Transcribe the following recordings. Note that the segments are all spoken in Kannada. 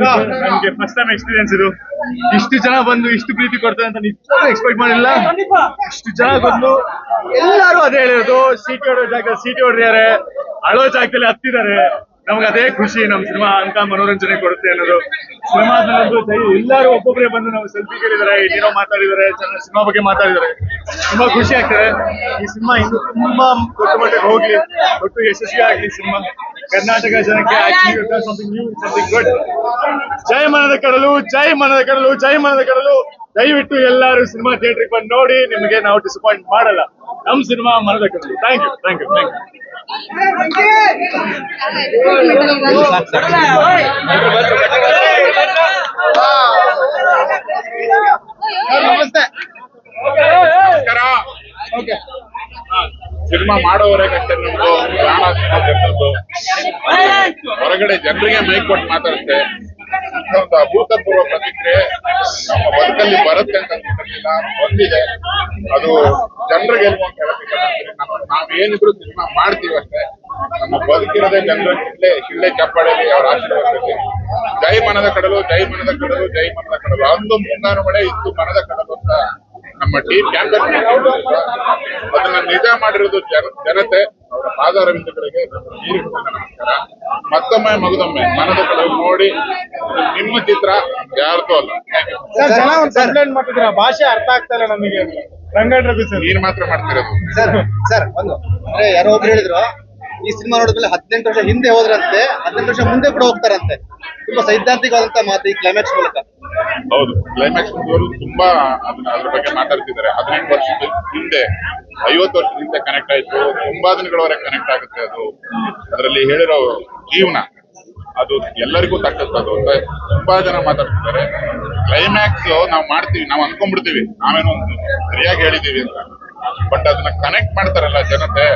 ನಮ್ಗೆ ಫಸ್ಟ್ ಟೈಮ್ ಎಕ್ಸ್ಪೀರಿಯನ್ಸ್ ಇದು. ಇಷ್ಟು ಜನ ಬಂದು ಇಷ್ಟು ಪ್ರೀತಿ ಕೊಡ್ತಾರೆ ಅಂತ ನಿಜವಾಗ್ಲೂ ಎಕ್ಸ್ಪೆಕ್ಟ್ ಮಾಡಿಲ್ಲ. ಇಷ್ಟು ಜನ ಬಂದು ಎಲ್ಲರೂ ಅದೇ ಹೇಳಿರೋದು. ಸೀಟಿ ಹೊಡೋ ಜಾಗ ಸೀಟಿ ಹೊಡೆದಿದ್ದಾರೆ. ಅಳೋ ಜಾಗದಲ್ಲಿ ಹತ್ತಿದ್ದಾರೆ. ನಮ್ಗೆ ಅದೇ ಖುಷಿ ನಮ್ ಸಿನಿಮಾ ಅಂತ ಮನೋರಂಜನೆ ಕೊಡುತ್ತೆ ಅನ್ನೋದು. ಸಿನಿಮಾದಲ್ಲಂತೂ ಜೈ, ಎಲ್ಲರೂ ಒಬ್ಬೊಬ್ಬರೇ ಬಂದು ನಾವು ಸೆಲ್ಫಿ ಕೇಳಿದ್ದಾರೆ ಏನೇನೋ ಮಾತಾಡಿದಾರೆ, ಚೆನ್ನಾಗಿ ಸಿನಿಮಾ ಬಗ್ಗೆ ಮಾತಾಡಿದಾರೆ. ತುಂಬಾ ಖುಷಿ ಆಗ್ತದೆ. ಈ ಸಿನಿಮಾ ಇನ್ನು ತುಂಬಾ ದೊಡ್ಡ ಮಟ್ಟಕ್ಕೆ ಹೋಗ್ಲಿ, ಒಟ್ಟು ಯಶಸ್ವಿ ಆಗ್ಲಿ ಸಿನಿಮಾ. ಕರ್ನಾಟಕ ಜನಕ್ಕೆ ಸಮಥಿಂಗ್ ನ್ಯೂ ಸಮಥಿಂಗ್ ಗುಡ್ ಜೈ ಮನದ ಕಡಲು, ಜೈ ಮನದ ಕಡಲು, ಜೈ ಮನದ ಕಡಲು. ದಯವಿಟ್ಟು ಎಲ್ಲರೂ ಸಿನಿಮಾ ಥಿಯೇಟರ್ ಬಂದು ನೋಡಿ, ನಿಮಗೆ ನಾವು ಡಿಸಪಾಯಿಂಟ್ ಮಾಡಲ್ಲ. ನಮ್ ಸಿನಿಮಾ ಮರದಕ್ಕೆ ಕಡಲು thank you thank you thank you ನಮಸ್ತೆ ನಮಸ್ಕಾರ ಸಿನಿಮಾ ಮಾಡೋವರೇ ಕಷ್ಟ ನಮ್ದು. ಹೊರಗಡೆ ಜನರಿಗೆ ಮೈಕ್ ಕೊಟ್ಟು ಮಾತಾಡುತ್ತೆ. ಒಂದು ಅಭೂತಪೂರ್ವ ಪ್ರತಿಕ್ರಿಯೆ ನಮ್ಮ ಬದುಕಲ್ಲಿ ಬರುತ್ತೆ ಅಂತ ಅನ್ಕೊಂಡಿರ್ಲಿಲ್ಲ ಬಂದಿದೆ. ಅದು ಜನರಿಗೆ ಏನು ಅಂತ ಹೇಳಬೇಕಂದ್ರೆ ನಮ್ಮ ನಾವೇನಿದ್ರು ಸಿನಿಮಾ ಮಾಡ್ತೀವಿ ಅಷ್ಟೇ. ನಮ್ಮ ಬದುಕಿರೋದೇ ಜನರ ಶಿಳ್ಳೆ ಶಿಳ್ಳೆ ಚಪ್ಪಾಳೆಯಲ್ಲಿ ಅವ್ರ ಆಶೀರ್ವಾದದಲ್ಲಿ. ಜೈ ಮನದ ಕಡಲು, ಜೈ ಮನದ ಕಡಲು, ಜೈ ಮನದ ಕಡಲು. ಅಂದು ಮುಂಗಾರು ಮಳೆ ಇತ್ತು ಮನದ ಕಡಲು ಅಂತ ನಮ್ಮ ಟೀಮ್ ಕ್ಯಾಂಪೇನ್ ಅದನ್ನ ನಿಜ ಮಾಡಿರೋದು ಜನ- ಜನತೆ ಅವರ ಪಾದಾರವಿಂದಗಳಿಗೆ ನಮಸ್ಕಾರ. ಮತ್ತೊಮ್ಮೆ ಮಗದೊಮ್ಮೆ ಮನದ ಕಡೆ ನೋಡಿ ನಿಮ್ಮ ಚಿತ್ರ ಯಾರ್ದು ಅಲ್ಲ? Thank you. ಸರ್ ಜನ ಒಂದು ಕಂಪ್ಲೇಂಟ್ ಮಾಡ್ತಿದ್ರ ಭಾಷೆ ಅರ್ಥ ಆಗ್ತಾ ಇಲ್ಲ ನಮಗೆ. ರಂಗಡ್ ರವಿ ಸರ್. ನೀನ್ ಮಾತ್ರ ಮಾಡ್ತಿರೋದು. ಸರ್ ಸರ್ ಒಂದು ಅಂದ್ರೆ ಯಾರೋ ಒಬ್ರು ಹೇಳಿದ್ರು ಈ ಸಿನಿಮಾ ನೋಡಿದ್ಮೇಲೆ ಹದಿನೆಂಟು ವರ್ಷ ಹಿಂದೆ ಹೋದ್ರಂತೆ, ಹದಿನೆಂಟು ವರ್ಷ ಮುಂದೆ ಕೂಡ ಹೋಗ್ತಾರಂತೆ. ತುಂಬಾ ಸೈದ್ಧಾಂತಿಕವಾದಂತ ಮಾತು ಈ ಕ್ಲೈಮ್ಯಾಕ್ಸ್ ಮೂಲಕ. ಹೌದು. ಕ್ಲೈಮ್ಯಾಕ್ಸ್ ತುಂಬಾ ಅದನ್ನ ಅದ್ರ ಬಗ್ಗೆ ಮಾತಾಡ್ತಿದ್ದಾರೆ. ಹದಿನೆಂಟು ವರ್ಷದ ಹಿಂದೆ, ಐವತ್ತು ವರ್ಷದ ಹಿಂದೆ ಕನೆಕ್ಟ್ ಆಯ್ತು. ತುಂಬಾ ದಿನಗಳವರೆಗೆ ಕನೆಕ್ಟ್ ಆಗುತ್ತೆ ಅದು. ಅದರಲ್ಲಿ ಹೇಳಿರೋ ಜೀವನ, ಅದು ಎಲ್ಲರಿಗೂ ತಕ್ಕದ್ದು ಅದು ಅಂತ ತುಂಬಾ ಜನ ಮಾತಾಡ್ತಿದ್ದಾರೆ. ಕ್ಲೈಮ್ಯಾಕ್ಸ್ ನಾವು ಮಾಡ್ತೀವಿ, ನಾವು ಅನ್ಕೊಂಡ್ಬಿಡ್ತೀವಿ. ನಾವೇನು ಸರಿಯಾಗಿ ಹೇಳಿದೀವಿ ಅಂತ. ಬಟ್ ಅದನ್ನ ಕನೆಕ್ಟ್ ಮಾಡ್ತಾರಲ್ಲ ಜನತೆ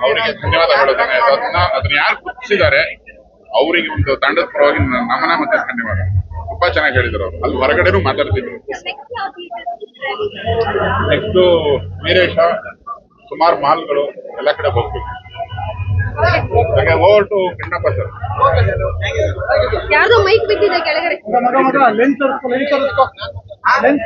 ಅವರಿಗೆ ಧನ್ಯವಾದ ಹೇಳೋದೇನೆ ಅದನ್ನ ಅದನ್ನ ಯಾರು ಗುರುತಿಸಿದ್ದಾರೆ ಅವರಿಗೆ ಒಂದು ತಂಡದ ಪರವಾಗಿ ನನ್ನ ನಮನ ಮತ್ತೆ ಧನ್ಯವಾದ. ತುಂಬಾ ಚೆನ್ನಾಗಿ ಹೇಳಿದ್ರು ಅವರು. ಅಲ್ಲಿ ಹೊರಗಡೆನೂ ಮಾತಾಡ್ತಿದ್ರು. ನೆಕ್ಸ್ಟ್ ವೀರೇಶ ಸುಮಾರು ಮಾಲ್ಗಳು ಎಲ್ಲ ಕಡೆ ಹೋಗ್ಬೇಕು. ಹಾಗೆ ಓವರ್ ಟು ಕಣ್ಣಪ್ಪ ಸರ್ ಯಾರ್ದೋ ಮೈಕ್ ಬಿದ್ದಿದೆ ಕೆಳಗಡೆ. ಲೆನ್ಸ್ ತೋರಿಸ್ಕೊ. ಲೆನ್ಸ್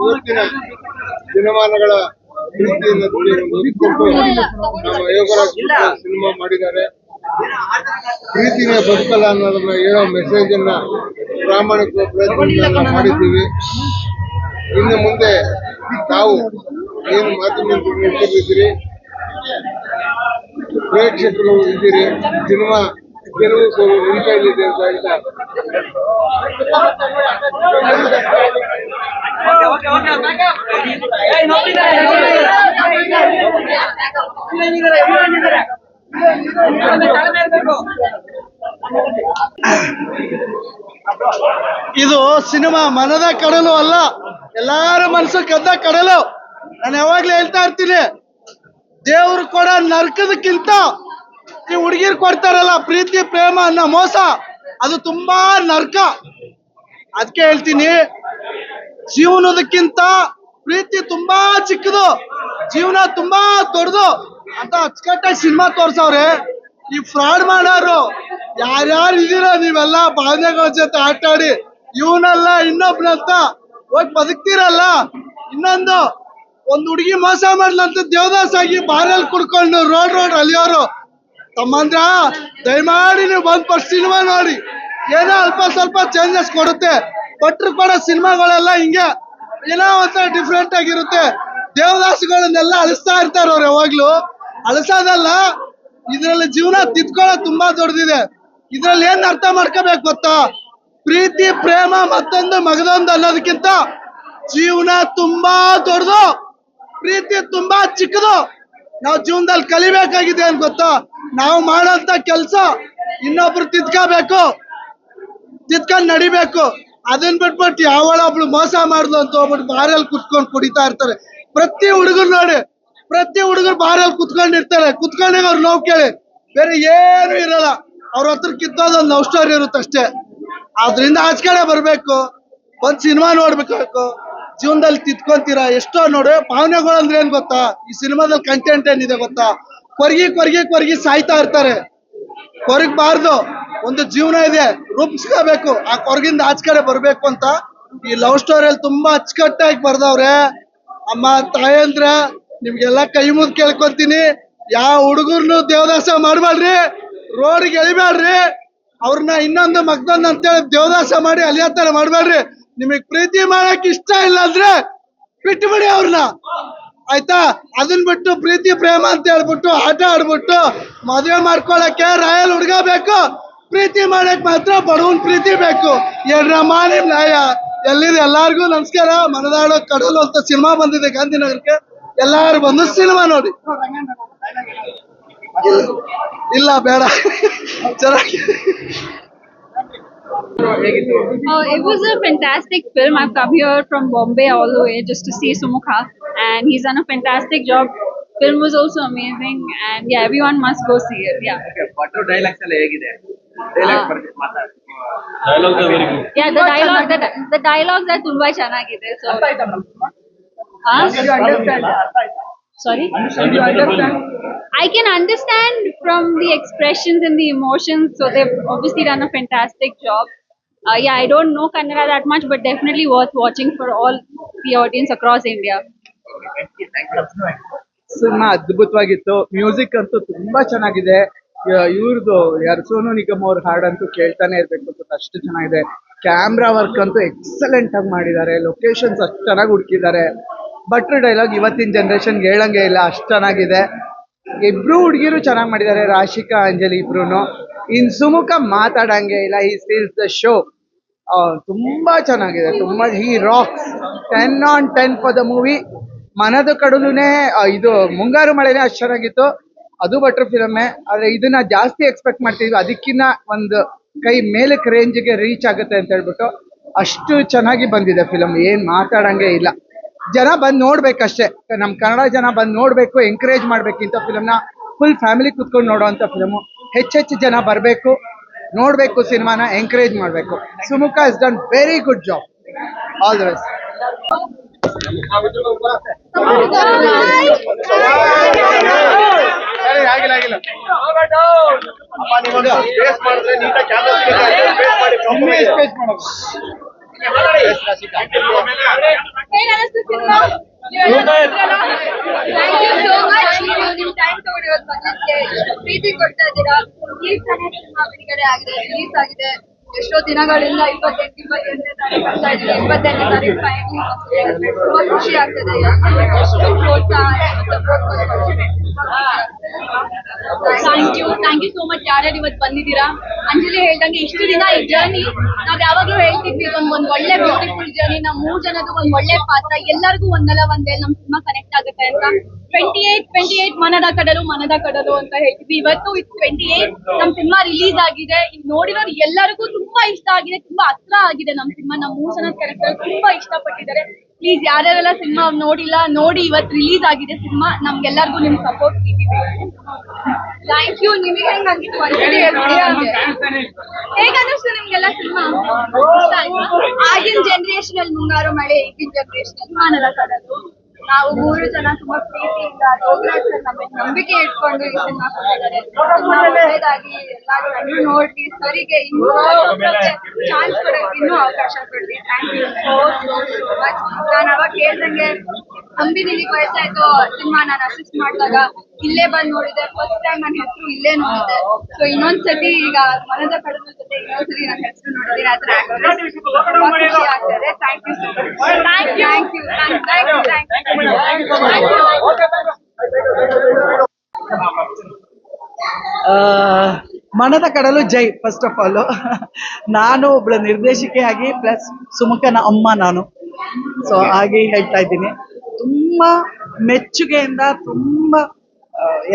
ಇವತ್ತಿನ ದಿನಮಾನಗಳ ನಮ್ಮ ಯೋಗರಾಜ್ ಸಿನಿಮಾ ಮಾಡಿದ್ದಾರೆ. ಪ್ರೀತಿನೇ ಬದುಕಲ್ಲ ಅನ್ನೋದನ್ನ ಹೇಳೋ ಮೆಸೇಜ್ ಅನ್ನ ಪ್ರಾಮಾಣಿಕ ಪ್ರಯತ್ನ ಮಾಡಿದ್ದೀವಿ. ಇನ್ನು ಮುಂದೆ ತಾವು ಏನು ಮಾಧ್ಯಮ ಇದ್ದೀರಿ ಪ್ರೇಕ್ಷಕರು ಇದ್ದೀರಿ ಸಿನಿಮಾ ಗೆಲುವು ಸೋಲು ಅಂತ ಇದು ಸಿನಿಮಾ ಮನದ ಕಡಲು ಅಲ್ಲ, ಎಲ್ಲಾರು ಮನಸ್ಸು ಕದ್ದ ಕಡಲು. ನಾನು ಯಾವಾಗ್ಲೂ ಹೇಳ್ತಾ ಇರ್ತೀನಿ ದೇವ್ರು ಕೊಡ ನರ್ಕದಕ್ಕಿಂತ ಈ ಹುಡುಗಿರ್ ಕೊಡ್ತಾರಲ್ಲ, ಪ್ರೀತಿ, ಪ್ರೇಮ ಅನ್ನೋ ಮೋಸ, ಅದು ತುಂಬಾ ನರ್ಕ. ಅದಕ್ಕೆ ಹೇಳ್ತೀನಿ, ಜೀವನದಕ್ಕಿಂತ ಪ್ರೀತಿ ತುಂಬಾ ಚಿಕ್ಕದು, ಜೀವನ ತುಂಬಾ ದೊಡ್ಡದು ಅಂತ ಅಚ್ಚುಕಟ್ಟಾಗಿ ಸಿನಿಮಾ ತೋರ್ಸವ್ರೆ. ಈ ಫ್ರಾಡ್ ಮಾಡೋರು ಯಾರ್ಯಾರು ಇದೀರ ನೀವೆಲ್ಲ ಬಾಂಧವ್ಯಗಳ ಜೊತೆ ಆಟ ಆಡಿ ಇವನಲ್ಲ ಇನ್ನೊಬ್ನಂತ ಹೋಗಿ ಬದುಕ್ತಿರಲ್ಲ? ಇನ್ನೊಂದು ಒಂದ್ ಹುಡುಗಿ ಮೋಸ ಮಾಡ್ಲಂತ ದೇವದಾಸ್ ಆಗಿ ಬಾರಲ್ ಕುಡ್ಕೊಂಡು ರೋಡ್ ರೋಡ್ ಅಲಿಯೋರು ತಮ್ಮಂದ್ರ, ದಯಮಾಡಿ ನೀವು ಬಂದ್ ಫಸ್ಟ್ ಸಿನಿಮಾ ನೋಡಿ. ಏನೋ ಅಲ್ಪ ಸ್ವಲ್ಪ ಚೇಂಜಸ್ ಕೊಡುತ್ತೆ. ಕೊಟ್ರು ಕೂಡ ಸಿನಿಮಾಗಳೆಲ್ಲ ಹಿಂಗೆ ಏನೋ ಒಂಥರ ಡಿಫ್ರೆಂಟ್ ಆಗಿರುತ್ತೆ. ದೇವದಾಸಗಳನ್ನೆಲ್ಲ ಅಳಿಸ್ತಾ ಇರ್ತಾರೆ ಅವ್ರು ಯಾವಾಗ್ಲೂ ಅಳಸೋದಲ್ಲ, ಇದ್ರಲ್ಲಿ ಜೀವನ ತಿದ್ಕೊಳ್ಳೋದು ತುಂಬಾ ದೊಡ್ಡದಿದೆ. ಇದ್ರಲ್ಲಿ ಏನ್ ಅರ್ಥ ಮಾಡ್ಕೋಬೇಕು ಗೊತ್ತಾ? ಪ್ರೀತಿ, ಪ್ರೇಮ ಮತ್ತೊಂದು ಮಗದೊಂದು ಅನ್ನೋದಕ್ಕಿಂತ ಜೀವನ ತುಂಬಾ ದೊಡ್ಡದು. ಪ್ರೀತಿ ತುಂಬಾ ಚಿಕ್ಕದು. ನಾವು ಜೀವನದಲ್ಲಿ ಕಲಿಬೇಕಾಗಿದೆ ಅಂತ ಗೊತ್ತಾ? ನಾವು ಮಾಡೋಂತ ಕೆಲಸ ಇನ್ನೊಬ್ರು ತಿದ್ಕೋಬೇಕು, ತಿದ್ಕೊಂಡ್ ನಡಿಬೇಕು. ಅದನ್ ಬಿಟ್ಬಿಟ್ಟು ಯಾವಳೊಬ್ಳು ಮೋಸ ಮಾಡ್ದು ಅಂತ ಹೋಗ್ಬಿಟ್ಟು ಬಾರಲ್ಲಿ ಕುತ್ಕೊಂಡು ಕುಡಿತಾ ಇರ್ತಾರೆ. ಪ್ರತಿ ಹುಡುಗರು ನೋಡಿ, ಪ್ರತಿ ಹುಡುಗರು ಬಾರಲ್ಲಿ ಕುತ್ಕೊಂಡಿರ್ತಾರೆ ಕುತ್ಕೊಂಡಾಗ ಅವ್ರು ನೋವು ಕೇಳಿ. ಬೇರೆ ಏನು ಇರಲ್ಲ. ಅವ್ರ ಹತ್ರ ಕಿತ್ತೋದೊಂದು ಸ್ಟೋರಿ ಇರುತ್ತೆ ಅಷ್ಟೇ ಅದ್ರಿಂದ ಆಚೆ ಕಡೆ ಬರ್ಬೇಕು. ಒಂದ್ ಸಿನಿಮಾ ನೋಡ್ಬೇಕು ಜೀವನದಲ್ಲಿ ತಿತ್ಕೊಂತೀರಾ ಎಷ್ಟೋ ನೋಡಿ ಭಾವನೆಗಳು ಅಂದ್ರೆ ಏನ್ ಗೊತ್ತಾ? ಈ ಸಿನಿಮಾದಲ್ಲಿ ಕಂಟೆಂಟ್ ಏನಿದೆ ಗೊತ್ತಾ? ಕೊರಗಿ ಕೊರಗಿ ಕೊರಗಿ ಸಾಯ್ತಾ ಇರ್ತಾರೆ. ಕೊರಗಬಾರ್ದು. ಒಂದು ಜೀವನ ಇದೆ, ರೂಪಿಸ್ಕೋಬೇಕು. ಆ ಕೊರಗಿಂದ ಆಚ ಕಡೆ ಬರ್ಬೇಕು ಅಂತ ಈ ಲವ್ ಸ್ಟೋರಿಯಲ್ಲಿ ತುಂಬಾ ಅಚ್ಚುಕಟ್ಟಾಗಿ ಬರ್ದವ್ರೆ. ಅಮ್ಮ ತಾಯಂದ್ರ ನಿಮ್ಗೆಲ್ಲ ಕೈ ಮುದ್ ಕೇಳ್ಕೊಂತೀನಿ. ಯಾವ ಹುಡುಗರ್ನು ದೇವದಾಸ ಮಾಡ್ಬೇಡ್ರಿ. ರೋಡ್ಗೆ ಎಳಿಬೇಡ್ರಿ. ಅವ್ರನ್ನ ಇನ್ನೊಂದು ಮಗ್ದೊಂದು ಅಂತೇಳಿ ದೇವದಾಸ ಮಾಡಿ ಅಲಿಯಾತರ ಮಾಡ್ಬೇಡ್ರಿ. ನಿಮಗ್ ಪ್ರೀತಿ ಮಾಡಕ್ ಇಷ್ಟ ಇಲ್ಲ ಅಂದ್ರೆ ಬಿಟ್ಟುಬಿಡಿ ಅವ್ರನ್ನ. ಆಯ್ತಾ? ಅದನ್ ಬಿಟ್ಟು ಪ್ರೀತಿ, ಪ್ರೇಮ ಅಂತ ಹೇಳ್ಬಿಟ್ಟು ಆಟ ಆಡ್ಬಿಟ್ಟು ಮದುವೆ ಮಾಡ್ಕೊಳಕ್ಕೆ ರಾಯಲ್ ಹುಡ್ಗ ಬೇಕು. ಪ್ರೀತಿ ಮಾಡಕ್ ಮಾತ್ರ ಬಡವನ್ ಪ್ರೀತಿ ಬೇಕು. ಎಡ್ರ ನಿಮ್ ನ್ಯಾಯ. ಎಲ್ಲಿದೆ? ಎಲ್ಲಾರ್ಗು ನಮಸ್ಕಾರ. ಮನದಾಳ ಕಡಲು ಅಂತ ಸಿನಿಮಾ ಬಂದಿದೆ ಗಾಂಧಿನಗರಕ್ಕೆ. ಎಲ್ಲಾರು ಬಂದು ಸಿನಿಮಾ ನೋಡಿ. ಇಲ್ಲ, ಬೇಡ. ಚೆನ್ನಾಗಿ Uh, it was a fantastic film. I've come here from Bombay all the way just to see Sumukha, and he's done a fantastic job. Film was also amazing, and yeah, everyone must go see it. Yeah. Okay, dialogues dialogue There. dialogues very good. Yeah, the dialogue, the, the dialogues that Tulbay Chana gave. Understand? Sorry? You understand? I can understand from the expressions and the emotions, so they've obviously done a fantastic job. Uh, yeah, I don't know Kannada that much, but definitely worth watching for all the audience across India. Cinema ಅದ್ಭುತವಾಗಿತ್ತು. Music ಅಂತೂ ತುಂಬಾ ಚೆನ್ನಾಗಿದೆ. ಇವ್ರದ್ದು ಯಾರು ಸೋನು ನಿಗಮ್ ಅವ್ರ ಹಾಡಂತೂ ಕೇಳ್ತಾನೆ ಇರ್ಬೇಕು ಅಂತ ಅಷ್ಟು ಚೆನ್ನಾಗಿದೆ. ಕ್ಯಾಮ್ರಾ ವರ್ಕ್ ಅಂತೂ ಎಕ್ಸಲೆಂಟ್ ಆಗಿ ಮಾಡಿದ್ದಾರೆ. ಲೊಕೇಶನ್ಸ್ ಅಷ್ಟು ಚೆನ್ನಾಗಿ ಹುಡುಕಿದ್ದಾರೆ. ಭಟ್ರು ಡೈಲಾಗ್ ಇವತ್ತಿನ ಜನ್ರೇಷನ್ಗೆ ಹೇಳಂಗೆ ಇಲ್ಲ. ಅಷ್ಟು ಚೆನ್ನಾಗಿದೆ. ಇಬ್ರು ಹುಡುಗಿರು ಚೆನ್ನಾಗಿ ಮಾಡಿದ್ದಾರೆ, ರಾಶಿಕಾ, ಅಂಜಲಿ ಇಬ್ರು ಇನ್ ಸುಮುಖ ಮಾತಾಡಂಗೆ ಇಲ್ಲ ಈ ಸ್ಟಿಲ್ಸ್ ದ ಶೋ ತುಂಬಾ ಚೆನ್ನಾಗಿದೆ, ತುಂಬಾ ಈ rocks ten on ten for the movie Manada ಕಡಲುನೇ ಇದು ಮುಂಗಾರು ಮಳೆನೇ ಅಷ್ಟು ಚೆನ್ನಾಗಿತ್ತು. ಅದು ಬಟರ್ ಫಿಲಮ್ಮೇ ಆದ್ರೆ ಇದನ್ನ ಜಾಸ್ತಿ ಎಕ್ಸ್ಪೆಕ್ಟ್ ಮಾಡ್ತಿದ್ವಿ. ಅದಕ್ಕಿಂತ ಒಂದು ಕೈ ಮೇಲಕ್ಕೆ ರೇಂಜ್ಗೆ ರೀಚ್ ಆಗುತ್ತೆ ಅಂತ ಹೇಳ್ಬಿಟ್ಟು ಅಷ್ಟು ಚೆನ್ನಾಗಿ ಬಂದಿದೆ ಫಿಲಮ್ ಏನ್ ಮಾತಾಡಂಗೆ ಇಲ್ಲ. ಜನ ಬಂದ್ ನೋಡ್ಬೇಕಷ್ಟೇ. ನಮ್ಮ ಕನ್ನಡ ಜನ ಬಂದ್ ನೋಡ್ಬೇಕು ಎಂಕರೇಜ್ ಮಾಡ್ಬೇಕಿಂತ ಫಿಲಮ್ನ ಫುಲ್ ಫ್ಯಾಮಿಲಿ ಕುತ್ಕೊಂಡು ನೋಡೋಂಥ ಫಿಲಮು ಹೆಚ್ಚೆಚ್ಚು ಜನ ಬರಬೇಕು ನೋಡ್ಬೇಕು ಸಿನಿಮಾನ ಎಂಕರೇಜ್ ಮಾಡಬೇಕು. Sumukha is done very good job all the best ಆಗಿಲ್ಲ ಥ್ಯಾಂಕ್ ಯು ಸೋ ಟೈಮ್ ಪ್ರೀತಿ ಕೊಡ್ತಾ ಇದ್ದೀರಾ ಈ ಆಗಿದೆ ರಿಲೀಸ್ ಆಗಿದೆ ಎಷ್ಟೋ ದಿನಗಳಿಂದ ಇಪ್ಪತ್ತೆಂಟು ಇಪ್ಪತ್ತೆಂಟನೇ thank you thank you so much ಯಾರ್ಯಾರು ಇವತ್ತು ಬಂದಿದ್ದೀರಾ? ಅಂಜಲಿ ಹೇಳ್ದಂಗೆ ಇಷ್ಟು ದಿನ ಈ ಜರ್ನಿ ನಾವ್ ಯಾವಾಗ್ಲೂ ಹೇಳ್ತಿದ್ವಿ ಒಂದ್ ಒಂದ್ ಒಳ್ಳೆ ಬ್ಯೂಟಿಫುಲ್ ಜರ್ನಿ ನಮ್ ಮೂರ್ ಜನದ್ದು ಒಂದ್ ಒಳ್ಳೆ ಪಾತ್ರ. ಎಲ್ಲರಿಗೂ ಒಂದಲ್ಲ ಒಂದೇ ನಮ್ ಸಿನಿಮಾ ಕನೆಕ್ಟ್ ಆಗುತ್ತೆ ಅಂತ. ಟ್ವೆಂಟಿ ಏಟ್ ಟ್ವೆಂಟಿ ಏಟ್ ಮನದ ಕಡಲು ಮನದ ಕಡಲು ಅಂತ ಹೇಳ್ತಿದ್ವಿ. ಇವತ್ತು ಟ್ವೆಂಟಿ ಏಟ್ ನಮ್ ಸಿನಿಮಾ ರಿಲೀಸ್ ಆಗಿದೆ. ಇದ್ ನೋಡಿರೋರು ಎಲ್ಲರಿಗೂ ತುಂಬಾ ಇಷ್ಟ ಆಗಿದೆ, ತುಂಬಾ ಹತ್ರ ಆಗಿದೆ ನಮ್ ಸಿನಿಮಾ ನಮ್ ಮೂಸನ ಕ್ಯಾರೆಕ್ಟರ್ ತುಂಬಾ ಇಷ್ಟಪಟ್ಟಿದ್ದಾರೆ. ಪ್ಲೀಸ್ ಯಾರ್ಯಾರೆಲ್ಲ ಸಿನಿಮಾ ನೋಡಿಲ್ಲ ನೋಡಿ ಇವತ್ತು ರಿಲೀಸ್ ಆಗಿದೆ ಸಿನಿಮಾ ನಮ್ಗೆಲ್ಲರಿಗೂ ನಿಮ್ ಸಪೋರ್ಟ್ ಥ್ಯಾಂಕ್ ಯು ನಿಮಗೆ ಹೆಂಗ್ ಆಗಿತ್ತು ಒಂದ್ಸರಿ ಹೇಳ್ಬಿಡಿ ಹಾಗೆ. ನಿಮ್ಗೆಲ್ಲ ಸಿನಿಮಾ ಆಗಿನ ಜನರೇಷನ್ ಅಲ್ಲಿ ಮುಂಗಾರು ಮಳೆ ಈಗಿನ ಜನರೇಷನ್ ಅಲ್ಲಿ ಮಾನದ ಕಡಲು ನಾವು ಮೂರು ಜನ ತುಂಬಾ ಪ್ರೀತಿಯಿಂದ ಯೋಗರಾಜ್ ಸರ್ ನಮ್ಮ ನಂಬಿಕೆ ಇಟ್ಕೊಂಡು ಈ ಸಿನಿಮಾ ಕೊಟ್ಟಿದ್ದಾರೆ ತುಂಬಾ ಒಳ್ಳೇದಾಗಿ ಎಲ್ಲರೂ ನೋಡ್ಲಿ ಸರಿಗೆ ಇನ್ನೂ ಚಾನ್ಸ್ ಕೊಡಕ್ಕೆ ಇನ್ನೂ ಅವಕಾಶ ಕೊಡಿ thank you so so so much ನಾನು ಅವಾಗ ಕೇಳ್ದಂಗೆ ಅಂಬಿ ನಿನಗೆ ವಯಸ್ಸಾಯ್ತು ಸಿನಿಮಾ ನಾನು ಅಸಿಸ್ಟ್ ಮಾಡಿದಾಗ ಇಲ್ಲೇ ಬಂದ್ ನೋಡಿದೆ. ಫಸ್ಟ್ ಟೈಮ್ ನನ್ನ ಹೆಸರು ಇಲ್ಲೇ ನೋಡಿದೆ. ಸೊ ಇನ್ನೊಂದ್ಸತಿ ಈಗ ಮನದ ಕಡಿಮೆ ಜೊತೆ ಇನ್ನೊಂದ್ಸತಿ ನನ್ನ ಹೆಸರು ನೋಡಿದ್ರೆ ಅದ್ರ ತುಂಬಾ ಖುಷಿ ಆಗ್ತದೆ. Thank you so much thank you thank you thank you thank you Manada Kadalu Jai first of all ನಾನು ಒಬ್ಳ ನಿರ್ದೇಶಕಿಯಾಗಿ ಪ್ಲಸ್ ಸುಮುಖನ ಅಮ್ಮ ನಾನು. ಸೊ ಹಾಗೆ ಹೇಳ್ತಾ ಇದ್ದೀನಿ. ತುಂಬಾ ಮೆಚ್ಚುಗೆಯಿಂದ ತುಂಬಾ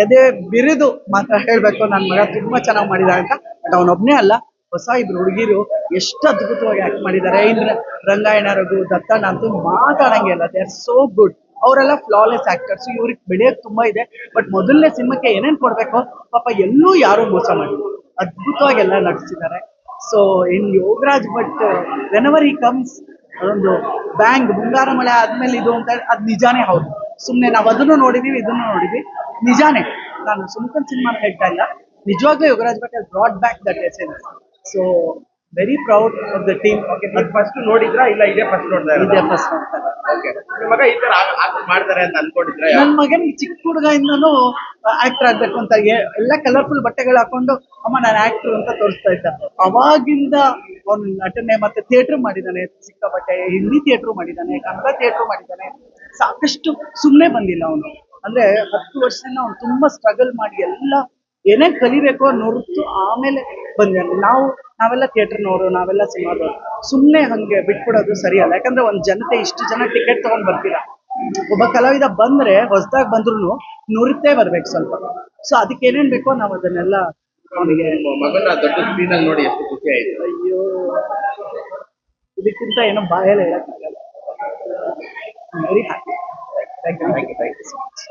ಎದೆ ಬಿರಿದು ಮಾತ್ರ ಹೇಳ್ಬೇಕು. ನನ್ನ ಮಗ ತುಂಬಾ ಚೆನ್ನಾಗಿ ಮಾಡಿದ ಅಂತ. ಬಟ್ ಅವನೊಬ್ನೇ ಅಲ್ಲ. ಹೊಸ ಇಬ್ರು ಹುಡುಗಿರು ಎಷ್ಟು ಅದ್ಭುತವಾಗಿ ಆಕ್ಟ್ ಮಾಡಿದ್ದಾರೆ. ಇಂದ್ರ ರಂಗಾಯಣ ರಘು ದತ್ತ ಅಂತೂ ಮಾತಾಡಂಗೆ ಇಲ್ಲ ದೇ ಆರ್ ಸೋ ಗುಡ್ ಅವರೆಲ್ಲ ಫ್ಲಾಲೆಸ್ ಆಕ್ಟರ್ಸ್ ಇವ್ರಿಗೆ ಬೆಳೆಯೋದು ತುಂಬಾ ಇದೆ. ಬಟ್ ಮೊದಲನೇ ಸಿನಿಮಾಕ್ಕೆ ಏನೇನ್ ಕೊಡ್ಬೇಕು, ಪಾಪ ಎಲ್ಲೂ ಯಾರು ಮೋಸ ಮಾಡಿಲ್ಲ. ಅದ್ಭುತವಾಗಿ ಎಲ್ಲ ನಟಿಸಿದ್ದಾರೆ so in Yogaraj Bhat whenever he comes ಅದೊಂದು ಬ್ಯಾಂಗ್ ಬಂಗಾರ ಮಳೆ ಆದ್ಮೇಲೆ ಇದು ಅಂತ ಅದು ನಿಜಾನೇ ಹೌದು. ಸುಮ್ಮನೆ ನಾವು ಅದನ್ನು ನೋಡಿದೀವಿ, ಇದನ್ನು ನೋಡಿದ್ವಿ. ನಿಜಾನೇ, ನಾನು ಸುಮ್ಕನ್ ಸಿನಿಮಾ ಹೇಳ್ತಾ ಇಲ್ಲ. ನಿಜವಾಗ್ಲೂ Yogaraj Bhat brought back that essence so very proud of the team first ನೋಡಿದ್ರಾ ಇಲ್ಲ ಇದೇ ಫಸ್ಟ್ ನೋಡ್ತಾ ಇದೇ ಫಸ್ಟ್ ನೋಡ್ತಾರೆ ನಿಮ್ಮ ಮಗ ಈ ತರ ಮಾಡ್ತಾರೆ ಅಂತ ಅನ್ಕೊಂಡಿದ್ರೆ? ನನ್ ಮಗನ್ ಚಿಕ್ಕ ಇಂದನು ಆಕ್ಟರ್ ಆಗ್ಬೇಕು ಅಂತ ಎಲ್ಲ ಕಲರ್ಫುಲ್ ಬಟ್ಟೆಗಳು ಹಾಕೊಂಡು ಅಮ್ಮ ನಾನು ಆಕ್ಟರ್ ಅಂತ ತೋರಿಸ್ತಾ ಇದ್ದ. ಅವಾಗಿಂದ ಅವನು ನಟನೆ ಮತ್ತೆ ಥಿಯೇಟರ್ ಮಾಡಿದ್ದಾನೆ ಬಟ್ಟೆ ಹಿಂದಿ ಥಿಯೇಟರ್ ಮಾಡಿದ್ದಾನೆ ಕನ್ನಡ ಥಿಯೇಟರ್ ಮಾಡಿದ್ದಾನೆ ಸಾಕಷ್ಟು ಸುಮ್ಮನೆ ಬಂದಿಲ್ಲ ಅವನು. ಅಂದ್ರೆ ಹತ್ತು ವರ್ಷದಿಂದ ಅವ್ನು ತುಂಬಾ ಸ್ಟ್ರಗಲ್ ಮಾಡಿ ಎಲ್ಲ ಏನೇ ಕಲಿಬೇಕೋ ನುರಿತು ಆಮೇಲೆ ಬಂದಿದ್ದಾನೆ ನಾವು ನಾವೆಲ್ಲ ಥಿಯೇಟರ್ ನೋಡು ನಾವೆಲ್ಲ ಸಿನಿಮಾದವರು. ಸುಮ್ಮನೆ ಹಂಗೆ ಬಿಟ್ಬಿಡೋದು ಸರಿಯಲ್ಲ ಯಾಕಂದ್ರೆ ಒಂದ್ ಜನತೆ ಇಷ್ಟು ಜನ ಟಿಕೆಟ್ ತಗೊಂಡ್ ಬರ್ತೀರಾ? ಒಬ್ಬ ಕಲಾವಿದ ಬಂದ್ರೆ ಹೊಸದಾಗಿ ಬಂದ್ರು ನುರಿತೇ ಬರ್ಬೇಕು ಸ್ವಲ್ಪ. ಸೊ ಅದಕ್ಕೆ ಏನೇನ್ ಬೇಕೋ ನಾವು ಅದನ್ನೆಲ್ಲ ಅವನಿಗೆ ಮಗನ ದೊಡ್ಡ ಸ್ಕ್ರೀನ್ ಅಲ್ಲಿ ನೋಡಿ ಎಷ್ಟು ಖುಷಿ ಆಯ್ತು. ಅಯ್ಯೋ. ಇದಕ್ಕಿಂತ ಏನೋ ಬಾಯಲ್ಲಿ ಹೇಳಕ್ಕಾಗಲ್ಲ. Very happy thank you thank you thank you so much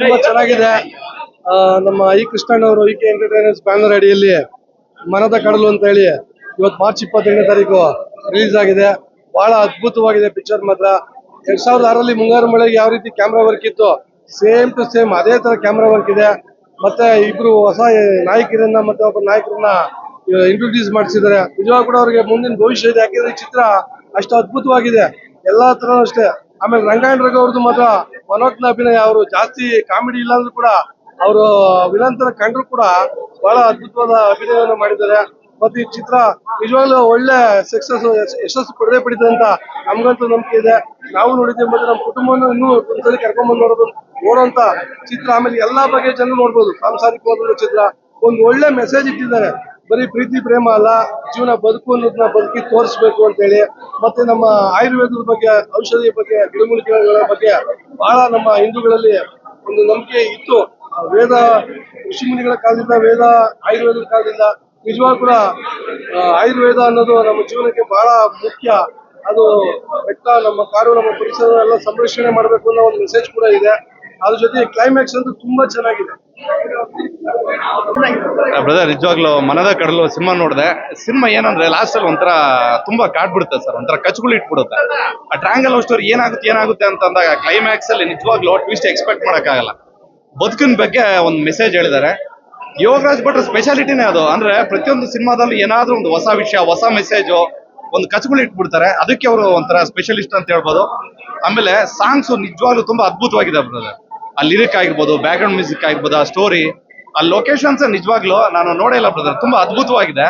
ತುಂಬಾ ಚೆನ್ನಾಗಿದೆ. ಆ, ನಮ್ಮ ಇ ಕೃಷ್ಣಣ್ಣವರು ಇ ಕೆ ಎಂಟರ್ಟೈನರ್ಸ್ ಬ್ಯಾನರ್ ಅಡಿಯಲ್ಲಿ ಮನದ ಕಡಲು ಅಂತ ಹೇಳಿ ಇವತ್ತು ಮಾರ್ಚ್ ಇಪ್ಪತ್ತೆರಡನೇ ತಾರೀಕು ರಿಲೀಸ್ ಆಗಿದೆ. ಬಹಳ ಅದ್ಭುತವಾಗಿದೆ ಪಿಕ್ಚರ್ ಮಾತ್ರ. ಎರಡ್ ಸಾವಿರದ ಆರಲ್ಲಿ ಮುಂಗಾರು ಮಳೆಗೆ ಯಾವ ರೀತಿ ಕ್ಯಾಮ್ರಾ ವರ್ಕ್ ಇತ್ತು? ಸೇಮ್ ಟು ಸೇಮ್ ಅದೇ ತರ ಕ್ಯಾಮ್ರಾ ವರ್ಕ್ ಇದೆ. ಮತ್ತೆ ಇಬ್ರು ಹೊಸ ನಾಯಕರನ್ನ ಮತ್ತೆ ಒಬ್ಬ ನಾಯಕರನ್ನ ಇಂಟ್ರೊಡ್ಯೂಸ್ ಮಾಡಿಸಿದ್ದಾರೆ. ನಿಜವಾಗ ಕೂಡ ಅವ್ರಿಗೆ ಮುಂದಿನ ಭವಿಷ್ಯ ಇದೆ. ಯಾಕೆಂದ್ರೆ ಚಿತ್ರ ಅಷ್ಟು ಅದ್ಭುತವಾಗಿದೆ. ಎಲ್ಲಾ ತರ ಅಷ್ಟೇ. ಆಮೇಲೆ ರಂಗಾಯಣ ರಘು ಅವ್ರದ್ದು ಮಾತ್ರ ಮನೋಜ್ನ ಅಭಿನಯ. ಅವರು ಜಾಸ್ತಿ ಕಾಮಿಡಿ ಇಲ್ಲಾಂದ್ರೂ ಕೂಡ ಅವರು ವಿಲಂತನ ಕಂಡ್ರು ಕೂಡ ಬಹಳ ಅದ್ಭುತವಾದ ಅಭಿನಯವನ್ನು ಮಾಡಿದ್ದಾರೆ. ಮತ್ತೆ ಈ ಚಿತ್ರ ನಿಜವಾಗ್ಲೂ ಒಳ್ಳೆ ಸಕ್ಸಸ್ ಯಶಸ್ಸು ಪಡೆದೇ ಪಡಿತದೆ ಅಂತ ನಮ್ಗಂತೂ ನಂಬಿಕೆ ಇದೆ. ನಾವು ನೋಡಿದ್ದೇವೆ ಮತ್ತೆ ನಮ್ಮ ಕುಟುಂಬವನ್ನು ಇನ್ನೂ ಒಂದ್ಸಲಿ ಕರ್ಕೊಂಡ್ಬಂದು ನೋಡೋದು ನೋಡುವಂತ ಚಿತ್ರ. ಆಮೇಲೆ ಎಲ್ಲಾ ಬಗೆಯ ಜನ ನೋಡ್ಬೋದು. ಸಾಂಸಾರಿಕವಾದ ಚಿತ್ರ. ಒಂದು ಒಳ್ಳೆ ಮೆಸೇಜ್ ಇಟ್ಟಿದ್ದಾರೆ. ಬರೀ ಪ್ರೀತಿ, ಪ್ರೇಮ ಅಲ್ಲ. ಜೀವನ ಬದುಕು ಅನ್ನೋದನ್ನ ಬದುಕಿ ತೋರಿಸ್ಬೇಕು ಅಂತ ಹೇಳಿ. ಮತ್ತೆ ನಮ್ಮ ಆಯುರ್ವೇದದ ಬಗ್ಗೆ, ಔಷಧಿಯ ಬಗ್ಗೆ, ಗಿಡಮೂಲಿಕೆಗಳ ಬಗ್ಗೆ ಬಹಳ ನಮ್ಮ ಹಿಂದೂಗಳಲ್ಲಿ ಒಂದು ನಂಬಿಕೆ ಇತ್ತು. ವೇದ ಋಷಿಮುನಿಗಳ ಕಾಲದಿಂದ, ವೇದ ಆಯುರ್ವೇದದ ಕಾಲದಿಂದ ನಿಜವಾಗ ಕೂಡ ಆಯುರ್ವೇದ ಅನ್ನೋದು ನಮ್ಮ ಜೀವನಕ್ಕೆ ಬಹಳ ಮುಖ್ಯ. ಅದು ಬೆಟ್ಟ, ನಮ್ಮ ಕಾರು, ನಮ್ಮ ಪರಿಸರ ಎಲ್ಲ ಸಂರಕ್ಷಣೆ ಮಾಡಬೇಕು ಅನ್ನೋ ಒಂದು ಮೆಸೇಜ್ ಕೂಡ ಇದೆ. ಅದ್ರ ಜೊತೆ ಕ್ಲೈಮ್ಯಾಕ್ಸ್ ಅಂತೂ ತುಂಬಾ ಚೆನ್ನಾಗಿದೆ. ಬ್ರದರ್ ನಿಜವಾಗ್ಲೂ ಮನದ ಕಡಲು ಸಿನಿಮಾ ನೋಡಿದೆ. ಸಿನಿಮಾ ಏನಂದ್ರೆ ಲಾಸ್ಟ್ ಅಲ್ಲಿ ಒಂಥರ ತುಂಬಾ ಕಾಡ್ಬಿಡುತ್ತೆ ಸರ್ ಒಂಥರ ಕಚ್ಗಳು ಇಟ್ಬಿಡುತ್ತೆ. ಆ ಟ್ರಾಂಗಲ್ ಸ್ಟೋರಿ ಏನಾಗುತ್ತೆ ಏನಾಗುತ್ತೆ ಅಂತ ಅಂದಾಗ ಕ್ಲೈಮ್ಯಾಕ್ಸ್ ಅಲ್ಲಿ ನಿಜವಾಗ್ಲೂ ಟ್ವಿಸ್ಟ್ ಎಕ್ಸ್ಪೆಕ್ಟ್ ಮಾಡಕ್ಕಾಗಲ್ಲ. ಬದುಕಿನ ಬಗ್ಗೆ ಒಂದು ಮೆಸೇಜ್ ಹೇಳಿದ್ದಾರೆ ಯೋಗರಾಜ್ ಭಟ್ರ ಸ್ಪೆಷಾಲಿಟಿನೇ ಅದು. ಅಂದ್ರೆ ಪ್ರತಿಯೊಂದು ಸಿನಿಮಾದಲ್ಲೂ ಏನಾದ್ರೂ ಒಂದು ಹೊಸ ವಿಷಯ, ಹೊಸ ಮೆಸೇಜು ಒಂದು ಕಚ್ಗಳು ಇಟ್ಬಿಡ್ತಾರೆ. ಅದಕ್ಕೆ ಅವರು ಒಂಥರ ಸ್ಪೆಷಲಿಸ್ಟ್ ಅಂತ ಹೇಳ್ಬೋದು. ಆಮೇಲೆ ಸಾಂಗ್ಸ್ ನಿಜವಾಗ್ಲೂ ತುಂಬಾ ಅದ್ಭುತವಾಗಿದೆ ಬ್ರದರ್ ಆ ಲಿರಿಕ್ ಆಗಿರ್ಬೋದು ಬ್ಯಾಕ್ ಗ್ರೌಂಡ್ ಮ್ಯೂಸಿಕ್ ಆಗಿರ್ಬೋದು, ಆ ಸ್ಟೋರಿ ಆ ಲೊಕೇಶನ್ಸ್ ನಿಜವಾಗ್ಲೂ ನಾನು ನೋಡೇ ಇಲ್ಲ ಬ್ರದರ್ ತುಂಬಾ ಅದ್ಭುತವಾಗಿದೆ.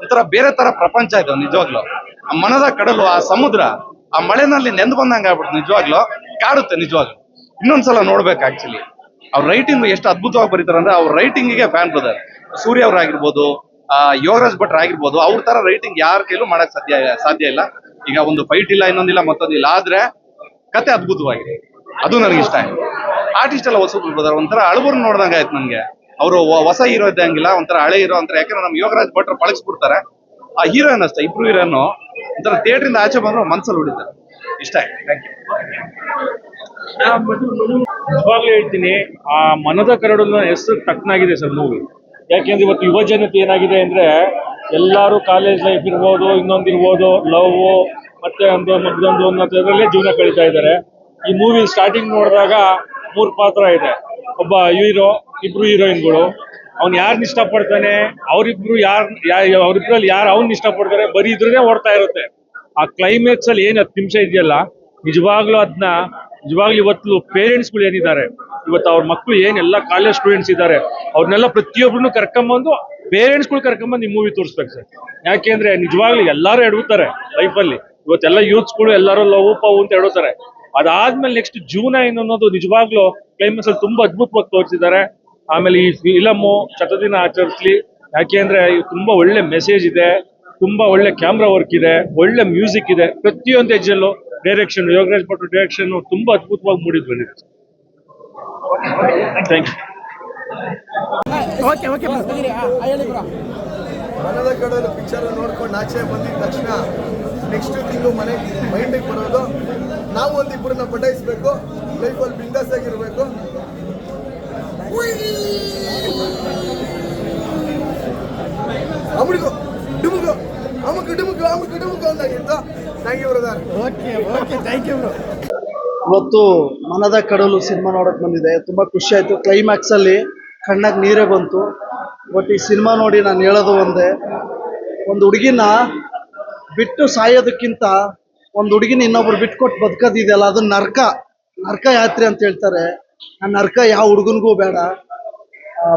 ಒಂಥರ ಬೇರೆ ತರ ಪ್ರಪಂಚ ಇದೆ ನಿಜವಾಗ್ಲೂ. ಆ ಮನದ ಕಡಲು, ಆ ಸಮುದ್ರ, ಆ ಮಳೆನಲ್ಲಿ ನೆಂದು ಬಂದಂಗ ಆಗ್ಬಿಡ್ತು ನಿಜವಾಗ್ಲೂ. ಕಾಡುತ್ತೆ ನಿಜವಾಗ್ಲೂ. ಇನ್ನೊಂದ್ಸಲ ನೋಡ್ಬೇಕು ಆಕ್ಚುಲಿ ಅವ್ರ ರೈಟಿಂಗ್ ಎಷ್ಟು ಅದ್ಭುತವಾಗಿ ಬರೀತಾರೆ ಅಂದ್ರೆ ಅವ್ರ ರೈಟಿಂಗಿಗೆ ಫ್ಯಾನ್ ಬ್ರದರ್ ಸೂರ್ಯ ಅವರಾಗಿರ್ಬೋದು ಯೋಗರಾಜ್ ಭಟ್ರ್ ಆಗಿರ್ಬೋದು, ಅವ್ರ ತರ ರೈಟಿಂಗ್ ಯಾರ ಕೈಲೂ ಮಾಡಕ್ ಸಾಧ್ಯ ಸಾಧ್ಯ ಇಲ್ಲ. ಈಗ ಒಂದು ಫೈಟ್ ಇಲ್ಲ, ಇನ್ನೊಂದಿಲ್ಲ, ಮತ್ತೊಂದಿಲ್ಲ, ಆದ್ರೆ ಕತೆ ಅದ್ಭುತವಾಗಿದೆ. ಅದು ನನಗೆ ಇಷ್ಟ ಆಯ್ತು. ಆರ್ಟಿಸ್ಟ್ ಎಲ್ಲ ಹೊಸಬ್ರು ಬ್ರದರ್ ಒಂಥರ ಅಳಬರ್ ನೋಡ್ದಂಗ ಆಯ್ತು ನನಗೆ. ಅವರು ಹೊಸ ಹೀರೋ ಇದ್ದಂಗಿಲ್ಲ, ಒಂಥರ ಹಳೆ ಹೀರೋ ಅಂತ ಯಾಕಂದ್ರೆ ನಮ್ ಯೋಗರಾಜ್ ಭಟ್ರು ಪಳಗಿಸ್ಬಿಡ್ತಾರೆ. ಆ ಹೀರೋಯಿನ್ ಅಷ್ಟೇ, ಇಬ್ರು ಹೀರೋನು ಒಂಥರ ಥಿಯೇಟ್ರಿಂದ ಆಚೆ ಬಂದ್ರು ಮನ್ಸಲ್ಲಿ ಹೊಡಿತಾರೆ. ಇಷ್ಟ ಆಯ್ತು. ಥ್ಯಾಂಕ್ ಯು ನಿಜವಾಗ್ಲೂ ಹೇಳ್ತೀನಿ, ಆ ಮನದ ಕರಡನ್ನ ಹೆಸರು ತಕ್ಕನಾಗಿದೆ ಸರ್ ಮೂವಿ ಯಾಕೆಂದ್ರೆ ಇವತ್ತು ಯುವ ಜನತೆ ಏನಾಗಿದೆ ಅಂದ್ರೆ ಎಲ್ಲರೂ ಕಾಲೇಜ್ ಲೈಫ್ ಇರ್ಬೋದು, ಇನ್ನೊಂದು ಇರ್ಬೋದು ಲವ್ ಮತ್ತೆ ಒಂದು, ಮತ್ತೊಂದು ಅನ್ನೋದ್ರಲ್ಲೇ ಜೀವನ ಕಳೀತಾ ಇದ್ದಾರೆ. ಈ ಮೂವಿ ಸ್ಟಾರ್ಟಿಂಗ್ ನೋಡಿದಾಗ ಮೂರ್ ಪಾತ್ರ ಇದೆ. ಒಬ್ಬ ಹೀರೋ ಇಬ್ರು ಹೀರೋಯಿನ್ಗಳು ಅವ್ನು ಯಾರನ್ನ ಇಷ್ಟಪಡ್ತಾನೆ? ಅವರಿಬ್ರು ಯಾರ್ ಅವ್ರಿಬ್ರಲ್ಲಿ ಯಾರು ಅವ್ನ ಇಷ್ಟಪಡ್ತಾರೆ? ಬರೀ ಇದ್ರೇ ಓಡ್ತಾ ಇರುತ್ತೆ. ಆ ಕ್ಲೈಮ್ಯಾಕ್ಸ್ ಅಲ್ಲಿ ಏನ್ ಹತ್ತು ನಿಮಿಷ ಇದೆಯಲ್ಲ, ನಿಜವಾಗ್ಲೂ ಅದನ್ನ ನಿಜವಾಗ್ಲೂ ಇವತ್ತು ಪೇರೆಂಟ್ಸ್ಗಳು ಏನಿದ್ದಾರೆ, ಇವತ್ತು ಅವ್ರ ಮಕ್ಕಳು ಏನ್ ಎಲ್ಲ ಕಾಲೇಜ್ ಸ್ಟೂಡೆಂಟ್ಸ್ ಇದ್ದಾರೆ, ಅವ್ರನ್ನೆಲ್ಲ ಪ್ರತಿಯೊಬ್ಬರನ್ನು ಕರ್ಕೊಂಬಂದು ಪೇರೆಂಟ್ಸ್ಗಳು ಕರ್ಕೊಂಬಂದು ಈ ಮೂವಿ ತೋರಿಸ್ಬೇಕು ಸರ್. ಯಾಕೆಂದ್ರೆ ನಿಜವಾಗ್ಲೂ ಎಲ್ಲರೂ ಎಡುತ್ತಾರೆ ಲೈಫಲ್ಲಿ ಇವತ್ತೆಲ್ಲ ಯೂತ್ಸ್ಗಳು ಎಲ್ಲರೂ ಲವ್, ಪವ್ ಅಂತ ಹೇಳುತ್ತಾರೆ ಅದಾದ್ಮೇಲೆ ನೆಕ್ಸ್ಟ್ ಜೂನ್ ಏನು ಅನ್ನೋದು ನಿಜವಾಗ್ಲೂ ಕ್ಲೈಮ್ಯಾಕ್ಸ್ ಅಲ್ಲಿ ತುಂಬಾ ಅದ್ಭುತವಾಗಿ ತೋರಿಸಿದ್ದಾರೆ. ಆಮೇಲೆ ಈ ಫಿಲಮು ಶತದಿನ ಆಚರಿಸ್ಲಿ. ಯಾಕೆಂದ್ರೆ ತುಂಬಾ ಒಳ್ಳೆ ಮೆಸೇಜ್ ಇದೆ, ತುಂಬಾ ಒಳ್ಳೆ ಕ್ಯಾಮ್ರಾ ವರ್ಕ್ ಇದೆ, ಒಳ್ಳೆ ಮ್ಯೂಸಿಕ್ ಇದೆ. ಪ್ರತಿಯೊಂದು ಹೆಜ್ಜೆಲ್ಲೂ ಡೈರೆಕ್ಷನ್ ಯೋಗರಾಜ್ ಭಟ್ರು ಡೈರೆಕ್ಷನ್ ತುಂಬಾ ಅದ್ಭುತವಾಗಿ ಮೂಡಿದ್ ಬಂದಿದೆ. ಥ್ಯಾಂಕ್ ಯು ಮನದ ಕಡಲು ಪಿಕ್ಚರ್ ನೋಡ್ಕೊಂಡು ಆಚೆ ಬಂದಿದ ತಕ್ಷಣ ನೆಕ್ಸ್ಟ್ ತಿಂಗಳು ಮನೆಗೆ ಮೈಂಡಿಗೆ ಬರೋದು. ನಾವು ಒಂದಿಬ್ಬರನ್ನ ಪಟಾಯಿಸ್ಬೇಕು ಲೈಫಲ್ಲಿ ಬಿಂದಾಸ್ ಆಗಿರ್ಬೇಕು. ಅಮ್ಮಡಿಗೋ ಇವತ್ತು ಮನದ ಕಡಲು ಸಿನಿಮಾ ನೋಡಕ್ ಬಂದಿದೆ. ತುಂಬಾ ಖುಷಿ ಆಯ್ತು. ಕ್ಲೈಮ್ಯಾಕ್ಸ್ ಅಲ್ಲಿ ಕಣ್ಣಾಗ ನೀರೇ ಬಂತು. ಬಟ್ ಈ ಸಿನಿಮಾ ನೋಡಿ ನಾನು ಹೇಳೋದು ಒಂದೇ, ಒಂದು ಹುಡುಗಿನ ಬಿಟ್ಟು ಸಾಯೋದಕ್ಕಿಂತ ಒಂದು ಹುಡುಗಿನ ಇನ್ನೊಬ್ರು ಬಿಟ್ಕೊಟ್ಟು ಬದುಕೋದಿದೆಯಲ್ಲ, ಅದು ನರ್ಕ ನರ್ಕ ಯಾತ್ರೆ ಅಂತ ಹೇಳ್ತಾರೆ. ಆ ನರ್ಕ ಯಾವ ಹುಡುಗನಿಗೂ ಬೇಡ.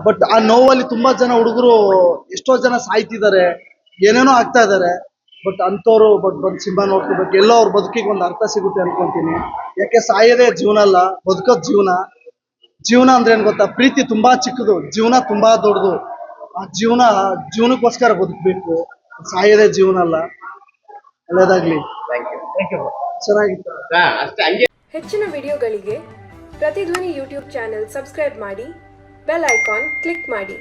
ಬಟ್ ಆ ನೋವಲ್ಲಿ ತುಂಬಾ ಜನ ಹುಡುಗರು ಎಷ್ಟೋ ಜನ ಸಾಯ್ತಿದ್ದಾರೆ. ಏನೇನೋ ಆಗ್ತಾ ಇದಾರೆ ಬಟ್ ಅಂಥವ್ರು ಬಟ್ ಬಂದು ಸಿನಿಮಾ ನೋಡ್ಕೋಬೇಕು ಎಲ್ಲೋ ಅವ್ರ ಬದುಕಿಗೆ ಒಂದು ಅರ್ಥ ಸಿಗುತ್ತೆ ಅನ್ಕೊಂತೀನಿ. ಯಾಕೆ ಸಾಯೋದೇ ಜೀವನ ಅಲ್ಲ ಬದುಕೋದ್ ಜೀವನ. ಜೀವನ ಅಂದ್ರೆ ಏನ್ ಗೊತ್ತಾ? ಪ್ರೀತಿ ತುಂಬಾ ಚಿಕ್ಕದು ಜೀವನ ತುಂಬಾ ದೊಡ್ಡದು. ಆ ಜೀವನ ಜೀವನಕ್ಕೋಸ್ಕರ ಬದುಕಬೇಕು ಸಾಯೋದೇ ಜೀವನ ಅಲ್ಲ ಒಳ್ಳೇದಾಗ್ಲಿ ಚೆನ್ನಾಗಿತ್ತು. ಹೆಚ್ಚಿನ ವಿಡಿಯೋಗಳಿಗೆ ಪ್ರತಿಧ್ವನಿ ಯೂಟ್ಯೂಬ್ ಚಾನೆಲ್ ಸಬ್ಸ್ಕ್ರೈಬ್ ಮಾಡಿ ಬೆಲ್ ಐಕಾನ್ ಕ್ಲಿಕ್ ಮಾಡಿ.